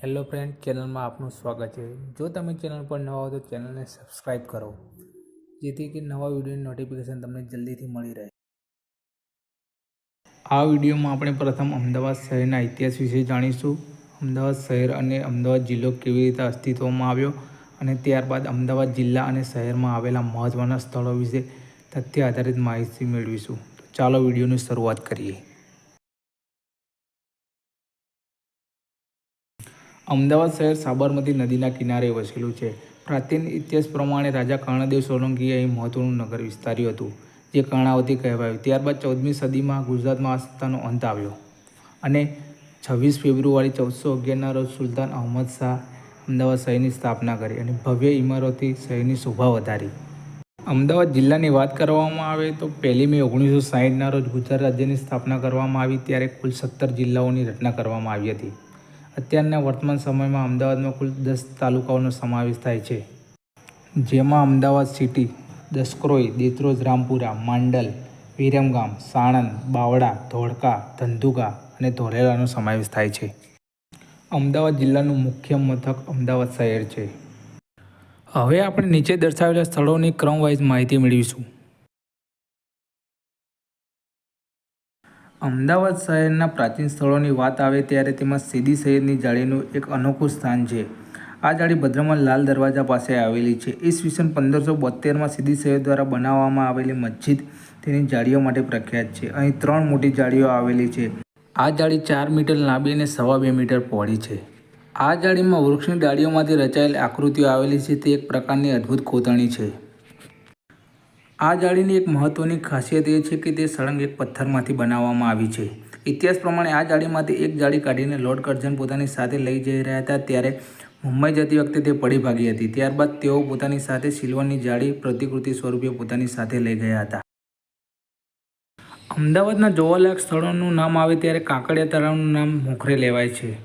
Hello friend, ચેનલમાં આપનું સ્વાગત છે. જો તમે ચેનલ પર નવા હો તો ચેનલને સબસ્ક્રાઈબ કરો, જેથી કે નવા વિડીયોની નોટિફિકેશન તમને જલ્દીથી મળી રહે. આ વિડીયોમાં આપણે પ્રથમ અમદાવાદ શહેરના ઇતિહાસ વિશે જાણીશું. અમદાવાદ શહેર અને અમદાવાદ જિલ્લો કેવી રીતે અસ્તિત્વમાં આવ્યો અને ત્યારબાદ અમદાવાદ જિલ્લા અને શહેરમાં આવેલા મહત્ત્વના સ્થળો વિશે તથ્ય આધારિત માહિતી મેળવીશું. તો ચાલો વિડીયોની શરૂઆત કરીએ. અમદાવાદ શહેર સાબરમતી નદીના કિનારે વસેલું છે. પ્રાચીન ઇતિહાસ પ્રમાણે રાજા કર્ણદેવ સોલંકીએ અહીં મહત્વનું નગર વિસ્તાર્યું હતું, જે કર્ણાવતી કહેવાયું. ત્યારબાદ ચૌદમી સદીમાં ગુજરાતમાં આ સત્તાનો અંત આવ્યો અને છવ્વીસ ફેબ્રુઆરી ચૌદસો અગિયારના રોજ સુલતાન અહમદ શાહ અમદાવાદ શહેરની સ્થાપના કરી અને ભવ્ય ઇમારતોથી શહેરની શોભા વધારી. અમદાવાદ જિલ્લાની વાત કરવામાં આવે તો પહેલી મે ઓગણીસો સાહીઠના રોજ ગુજરાત રાજ્યની સ્થાપના કરવામાં આવી, ત્યારે કુલ સત્તર જિલ્લાઓની રચના કરવામાં આવી હતી. અત્યારના વર્તમાન સમયમાં અમદાવાદમાં કુલ દસ તાલુકાઓનો સમાવેશ થાય છે. જેમાં અમદાવાદ સિટી, દસક્રોઈ, દેત્રોજ, રામપુરા, માંડલ, વિરમગામ, સાણંદ, બાવળા, ધોળકા, ધંધુકા અને ધોલેરાનો સમાવેશ થાય છે. અમદાવાદ જિલ્લાનું મુખ્ય મથક અમદાવાદ શહેર છે. હવે આપણે નીચે દર્શાવેલા સ્થળોની ક્રમવાઇઝ માહિતી મેળવીશું. અમદાવાદ શહેરના પ્રાચીન સ્થળોની વાત આવે ત્યારે તેમાં સીદી સૈયદની જાળીનું એક અનોખું સ્થાન છે. આ જાળી ભદ્રમાં લાલ દરવાજા પાસે આવેલી છે. ઈસવીસન પંદરસો બોતેરમાં સીદી સૈયદ દ્વારા બનાવવામાં આવેલી મસ્જિદ તેની જાળીઓ માટે પ્રખ્યાત છે. અહીં ત્રણ મોટી જાળીઓ આવેલી છે. આ જાળી ચાર મીટર લાંબી અને સવા બે મીટર પહોળી છે. આ જાળીમાં વૃક્ષની ડાળીઓમાંથી રચાયેલી આકૃતિઓ આવેલી છે. તે એક પ્રકારની અદ્ભુત કોતરણી છે. આ જાળીની એક મહત્વની ખાસિયત એ છે કે તે સળંગ એક પથ્થરમાંથી બનાવવામાં આવી છે. ઇતિહાસ પ્રમાણે આ જાળીમાંથી એક જાળી કાઢીને લોર્ડ કરજન પોતાની સાથે લઈ જઈ રહ્યા હતા ત્યારે મુંબઈ જતી વખતે તે પડી ભાગી હતી. ત્યારબાદ તેઓ પોતાની સાથે સિલ્વરની જાળી પ્રતિકૃતિ સ્વરૂપે પોતાની સાથે લઈ ગયા હતા. અમદાવાદના જોવાલાયક સ્થળોનું નામ આવે ત્યારે કાંકરિયા તળાવનું નામ મોખરે લેવાય છે.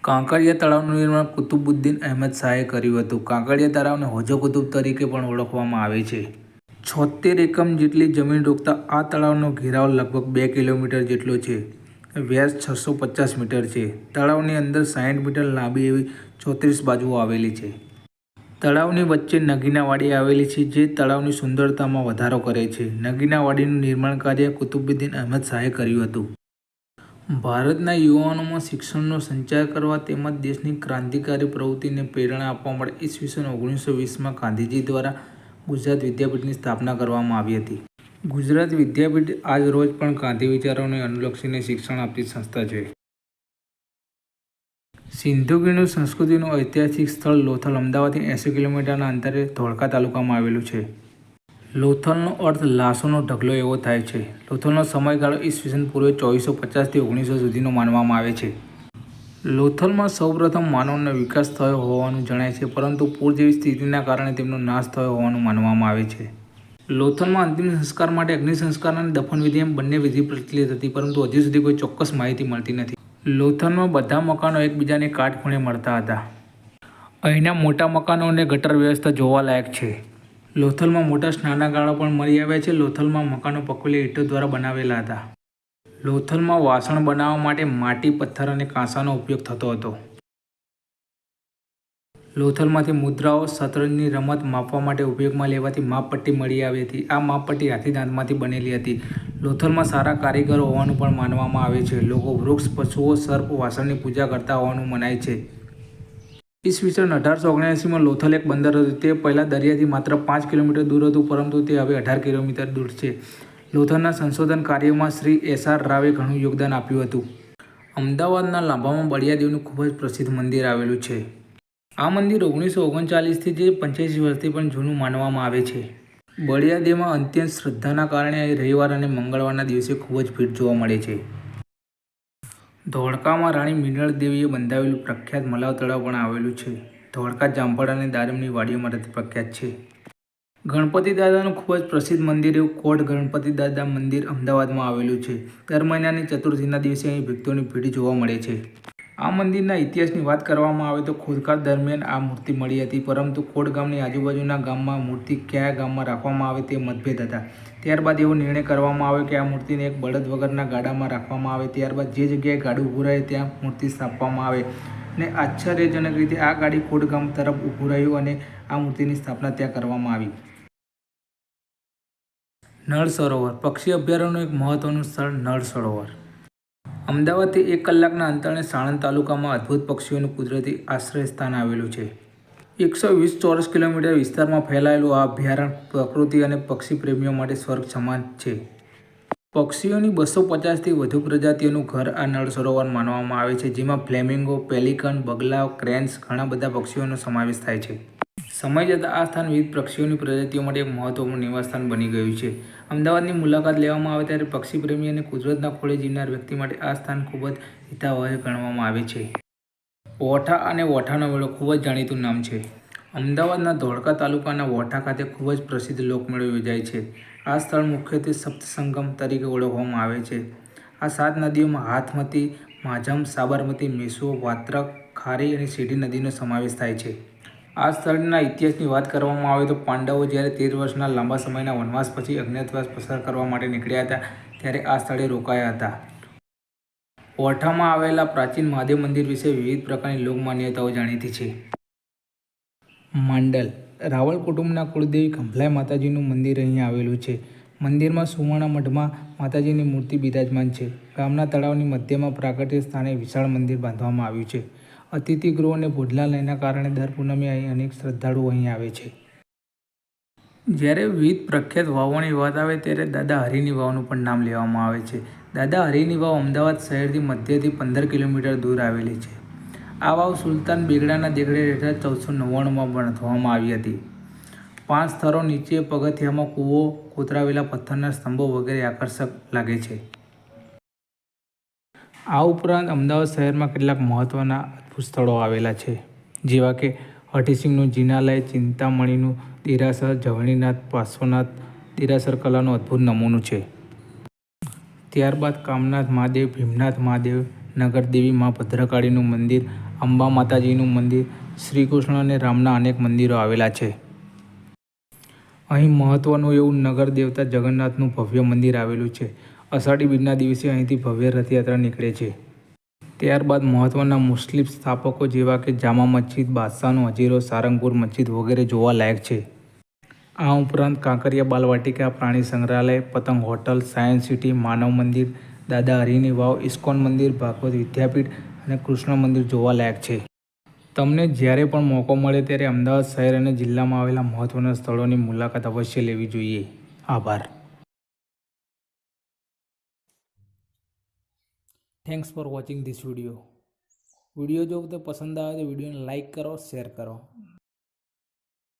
કાંકરિયા તળાવનું નિર્માણ કુતુબુદ્દીન અહેમદ શાહે કર્યું હતું. કાંકરિયા તળાવને હોજો કુતુબ તરીકે પણ ઓળખવામાં આવે છે. છોતેર એકમ જેટલી જમીન રોકતા આ તળાવનો ઘેરાવ લગભગ બે કિલોમીટર જેટલો છે. વ્યાસ છસો પચાસ મીટર છે. તળાવની અંદર સાઠ મીટર લાંબી એવી ચોત્રીસ બાજુઓ આવેલી છે. તળાવની વચ્ચે નગીનાવાડી આવેલી છે, જે તળાવની સુંદરતામાં વધારો કરે છે. નગીનાવાડીનું નિર્માણ કાર્ય કુતુબુદ્દીન અહેમદ શાહે કર્યું હતું. ભારતના યુવાનોમાં શિક્ષણનો સંચાર કરવા તેમજ દેશની ક્રાંતિકારી પ્રવૃત્તિને પ્રેરણા આપવા માટે ઈસવીસન ઓગણીસો વીસમાં ગાંધીજી દ્વારા ગુજરાત વિદ્યાપીઠની સ્થાપના કરવામાં આવી હતી. ગુજરાત વિદ્યાપીઠ આજ રોજ પણ ગાંધી વિચારોને અનુલક્ષીને શિક્ષણ આપતી સંસ્થા છે. સિંધુગીરનું સંસ્કૃતિનું ઐતિહાસિક સ્થળ લોથલ અમદાવાદથી એંસી કિલોમીટરના અંતરે ધોળકા તાલુકામાં આવેલું છે. લોથલનો અર્થ લાશોનો ઢગલો એવો થાય છે. લોથલનો સમયગાળો ઈસવીસન પૂર્વે ચોવીસો પચાસથી ઓગણીસો સુધીનો માનવામાં આવે છે. લોથલમાં સૌપ્રથમ માનવનો વિકાસ થયો હોવાનું જણાય છે, પરંતુ પૂર જેવી સ્થિતિના કારણે તેમનો નાશ થયો હોવાનું માનવામાં આવે છે. લોથલમાં અંતિમ સંસ્કાર માટે અગ્નિ સંસ્કાર અને દફનવિધિ એમ બંને વિધિ પ્રચલિત હતી, પરંતુ હજી સુધી કોઈ ચોક્કસ માહિતી મળતી નથી. લોથલમાં બધા મકાનો એકબીજાને કાટખૂણે મળતા હતા. અહીંના મોટા મકાનો અને ગટર વ્યવસ્થા જોવાલાયક છે. લોથલમાં મોટા સ્નાનાગાળો પણ મળી આવ્યા છે. લોથલમાં મકાનો પકવેલી ઈંટો દ્વારા બનાવેલા હતા. લોથલમાં વાસણ બનાવવા માટે માટી, પથ્થર અને કાંસાનો ઉપયોગ થતો હતો. લોથલમાંથી મુદ્રાઓ શતરંજની રમત માપવા માટે ઉપયોગમાં લેવાતી માપપટ્ટી મળી આવી હતી. આ માપપટ્ટી હાથી દાંતમાંથી બનેલી હતી. લોથલમાં સારા કારીગરો હોવાનું પણ માનવામાં આવે છે. લોકો વૃક્ષ, પશુઓ, સર્પ, વાસણની પૂજા કરતા હોવાનું મનાય છે. ઈસવીસન અઢારસો ઓગણએંસીમાં લોથલ એક બંદર હતું. તે પહેલાં દરિયાથી માત્ર પાંચ કિલોમીટર દૂર હતું, પરંતુ તે હવે અઢાર કિલોમીટર દૂર છે. લોથલના સંશોધન કાર્યમાં શ્રી એસ આર રાવે ઘણું યોગદાન આપ્યું હતું. અમદાવાદના લાંબામાં બળિયાદેવનું ખૂબ જ પ્રસિદ્ધ મંદિર આવેલું છે. આ મંદિર ઓગણીસો ઓગણચાલીસથી જે પંચ્યાસી વર્ષથી પણ જૂનું માનવામાં આવે છે. બળિયાદેવમાં અત્યંત શ્રદ્ધાના કારણે રવિવાર અને મંગળવારના દિવસે ખૂબ જ ભીડ જોવા મળે છે. ધોળકામાં રાણી મિનળ દેવીએ બંધાવેલું પ્રખ્યાત મલાવ તળાવ પણ આવેલું છે. ધોળકા જામફળ અને દારૂમની વાડીઓ માટે પ્રખ્યાત છે. ગણપતિ દાદાનું ખૂબ જ પ્રસિદ્ધ મંદિર એવું કોટ ગણપતિ દાદા મંદિર અમદાવાદમાં આવેલું છે. દર મહિનાની ચતુર્થીના દિવસે અહીં ભક્તોની ભીડ જોવા મળે છે. આ મંદિરના ઇતિહાસની વાત કરવામાં આવે તો ખોદકાળ દરમિયાન આ મૂર્તિ મળી હતી, પરંતુ કોટ ગામની આજુબાજુના ગામમાં મૂર્તિ કયા ગામમાં રાખવામાં આવે તે મતભેદ હતા. ત્યારબાદ એવો નિર્ણય કરવામાં આવ્યો કે આ મૂર્તિને એક બળદ વગરના ગાડામાં રાખવામાં આવે. ત્યારબાદ જે જગ્યાએ ગાડું ઊભું રહે ત્યાં મૂર્તિ સ્થાપવામાં આવે. અને આશ્ચર્યજનક રીતે આ ગાડી ખોડગામ તરફ ઊભું રહ્યું અને આ મૂર્તિની સ્થાપના ત્યાં કરવામાં આવી. નળ સરોવર. પક્ષી અભયારણ્યનું એક મહત્વનું સ્થળ નળ સરોવર. અમદાવાદથી એક કલાકના અંતરે સાણંદ તાલુકામાં અદ્ભુત પક્ષીઓનું કુદરતી આશ્રય સ્થાન આવેલું છે. એકસો વીસ ચોરસ કિલોમીટર વિસ્તારમાં ફેલાયેલું આ અભયારણ્ય પ્રકૃતિ અને પક્ષી પ્રેમીઓ માટે સ્વર્ગ સમાન છે. પક્ષીઓની બસો પચાસથી વધુ પ્રજાતિઓનું ઘર આ નળ સરોવર માનવામાં આવે છે, જેમાં ફ્લેમિંગો, પેલિકન બગલા ક્રેન્સ ઘણા બધા પક્ષીઓનો સમાવેશ થાય છે. સમય જતાં આ સ્થાન વિવિધ પક્ષીઓની પ્રજાતિઓ માટે મહત્વપૂર્ણ નિવાસસ્થાન બની ગયું છે. અમદાવાદની મુલાકાત લેવામાં આવે ત્યારે પક્ષીપ્રેમી અને કુદરતના ખોળે જીવનાર વ્યક્તિ માટે આ સ્થાન ખૂબ જ હિતાવહ ગણવામાં આવે છે. વોઠા અને વોઠાનો મેળો ખૂબ જ જાણીતું નામ છે. અમદાવાદના ધોળકા તાલુકાના વોઠા ખાતે ખૂબ જ પ્રસિદ્ધ લોકમેળો યોજાય છે. આ સ્થળ મુખ્યત્વે સપ્તસંગમ તરીકે ઓળખવામાં આવે છે. આ સાત નદીઓમાં હાથમતી માઝમ સાબરમતી, મેસુઓ વાત્રક ખારી અને સીઢી નદીનો સમાવેશ થાય છે. આ સ્થળના ઇતિહાસની વાત કરવામાં આવે તો પાંડવો જ્યારે તેર વર્ષના લાંબા સમયના વનવાસ પછી અજ્ઞાતવાસ પસાર કરવા માટે નીકળ્યા હતા, ત્યારે આ સ્થળે રોકાયા હતા. ઓઠામાં આવેલા પ્રાચીન મહાદેવ મંદિર વિશે વિવિધ પ્રકારની લોકમાન્યતાઓ જાણીતી છે. માંડલ રાવળ કુટુંબના કુળદેવી કંભલાઈ માતાજીનું મંદિર અહીં આવેલું છે. મંદિરમાં સુવર્ણ મઢમાં માતાજીની મૂર્તિ બિરાજમાન છે. ગામના તળાવની મધ્યમાં પ્રાગટ્ય સ્થાને વિશાળ મંદિર બાંધવામાં આવ્યું છે. અતિથિ ગૃહ અને ભોજનાલયના કારણે દર પૂનમે અહીં અનેક શ્રદ્ધાળુઓ અહીં આવે છે. જ્યારે વિવિધ પ્રખ્યાત વાવોની વાત આવે ત્યારે દાદા હરિની વાવનું પણ નામ લેવામાં આવે છે. દાદા હરિની વાવ અમદાવાદ શહેરથી મધ્યથી પંદર કિલોમીટર દૂર આવેલી છે. આ વાવ સુલતાન બેગડાના દેગડે હેઠળ ચૌદસો નવ્વાણુંમાં બાંધવામાં આવી હતી. પાંચ સ્થળો નીચે પગથિયામાં કૂવો, કોતરાવેલા પથ્થરના સ્તંભો વગેરે આકર્ષક લાગે છે. આ ઉપરાંત અમદાવાદ શહેરમાં કેટલાક મહત્ત્વના અદ્ભુત સ્થળો આવેલા છે. જેવા કે હઠીસિંહનું જિનાલય, ચિંતામણીનું દેરાસર, જવણીનાથ, પાર્શ્વનાથ દેરાસર કલાનો અદ્ભુત નમૂનો છે. ત્યારબાદ કામનાથ મહાદેવ, ભીમનાથ મહાદેવ, નગરદેવી મા ભદ્રકાળીનું મંદિર, અંબા માતાજીનું મંદિર શ્રી કૃષ્ણ અને રામના અનેક મંદિરો આવેલા છે. અહીં મહત્ત્વનું એવું નગર દેવતા જગન્નાથનું ભવ્ય મંદિર આવેલું છે. અષાઢી બીજના દિવસે અહીંથી ભવ્ય રથયાત્રા નીકળે છે. ત્યારબાદ મહત્ત્વના મુસ્લિમ સ્થાપકો જેવા કે જામા મસ્જિદ, બાદશાહનો હજીરો સારંગપુર મસ્જિદ વગેરે જોવા લાયક છે. આ ઉપરાંત કાંકરિયા બાલવાટિકા પ્રાણી સંગ્રહાલય, પતંગ હોટલ, સાયન્સ સિટી, માનવ મંદિર, દાદા હરિની વાવ, ઇસ્કોન મંદિર, ભાગવત વિદ્યાપીઠ અને કૃષ્ણ મંદિર જોવા લાયક છે. તમને જ્યારે પણ મોકો મળે ત્યારે અમદાવાદ શહેર અને જિલ્લામાં આવેલા મહત્ત્વના સ્થળોની મુલાકાત અવશ્ય લેવી જોઈએ. આભાર. Thanks for watching this video video જો તો પસંદ આવે તો વિડીયોને લાઇક કરો શેર કરો.